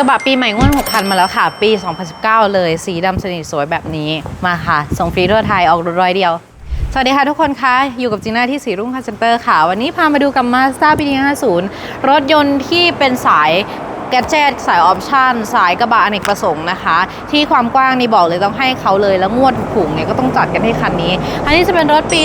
กระบะปีใหม่งวด6,000 มาแล้วค่ะ ปี 2019 เลย สีดำสนิทสวยแบบนี้มาค่ะ ส่งฟรีทั่วไทยออกรถร้อยเดียว สวัสดีค่ะทุกคนคะ อยู่กับจีน่าที่สีรุ่งคาร์เซนเตอร์ค่ะ วันนี้พามาดูกับ Mazda b 50 รถยนต์ที่เป็นสาย แกจ e t สายออปชั่นสายกระบะอเนกประสงค์นะคะ ที่ความกว้างนี่บอกเลยต้องให้เขาเลยแล้วงวดถูกๆเนี่ยก็ต้องจัดกันให้คันนี้ อันนี้จะเป็นรถปี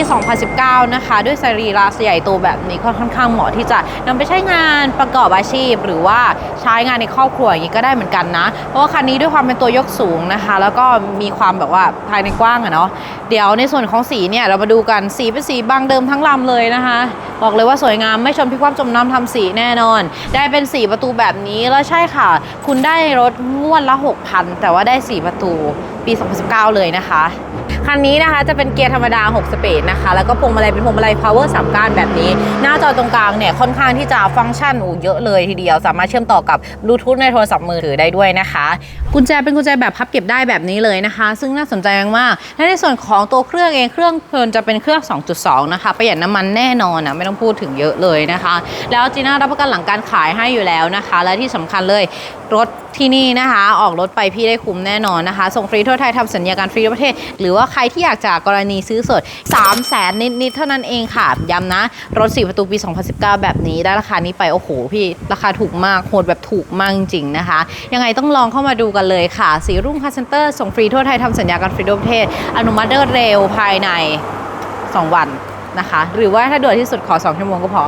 2019 นะคะ ด้วยสรีระใหญ่โตแบบนี้ก็ค่อนข้างเหมาะที่จะนำไปใช้งานประกอบอาชีพ หรือว่าใช้งานในครอบครัวอย่างนี้ก็ได้เหมือนกันนะ เพราะว่าคันนี้ด้วยความเป็นตัวยกสูงนะคะ แล้วก็มีความแบบว่าภายในกว้างอะเนาะเดี๋ยวในส่วนของสีเนี่ยเรามาดูกันสีเป็นสีบางเดิมทั้งลำเลยนะคะ บอกเลยว่าสวยงามไม่ชนพิความจมน้ำทำสีแน่นอน ได้เป็นสีประตูแบบนี้แล้วใช่ค่ะ คุณได้รถงวดละ 6,000 แต่ว่าได้สีประตู ปี 2019 เลยนะคะ คันนี้นะคะจะเป็นเกียร์ธรรมดา 6 สเปดนะคะ แล้วก็พวงมาลัยเป็นพวงมาลัย power 3ก้านแบบนี้ หน้าจอตรงกลางเนี่ยค่อนข้างที่จะฟังก์ชันอูเยอะเลยทีเดียว สามารถเชื่อมต่อกับบลูทูธในโทรศัพท์มือถือได้ด้วยนะคะ กุญแจเป็นกุญแจแบบพับเก็บได้แบบนี้เลยนะคะ ซึ่งน่าสนใจมากๆและในส่วนของตัวเครื่องเองเครื่องเพลินจะเป็นเครื่อง 2.2 นะคะประหยัดน้ำมันแน่นอนนะไม่ต้องพูดถึงเยอะเลยนะคะ แล้วจีน่ารับประกันหลังการขายให้อยู่แล้วนะคะ และที่สำคัญเลยรถที่นี่นะคะ ออกรถไปพี่ได้คุ้มแน่นอนนะคะส่งฟรีทั่วไทยทำสัญญาการฟรีทั่วประเทศ หรือว่าใครที่อยากจะกรณีซื้อสด 3 0 0แสนนิดๆเท่านั้นเองค่ะ ย้ำนะ รถ 4 ประตูปี 2019 แบบนี้ได้ราคานี้ไปโอ้โหพี่ราคาถูกมากโหดแบบถูกมากจริงๆนะคะ ยังไงต้องลองเข้ามาดูกันเลยค่ะ สีรุ่งคาเซนเตอร์ส่งฟรีทั่วไทยทำสัญญาการฟรีทั่วประเทศ อนุมัติได้เร็วภายใน 2 วันนะคะ หรือว่าถ้าด่วนที่สุดขอ 2 ชั่วโมงก็พอ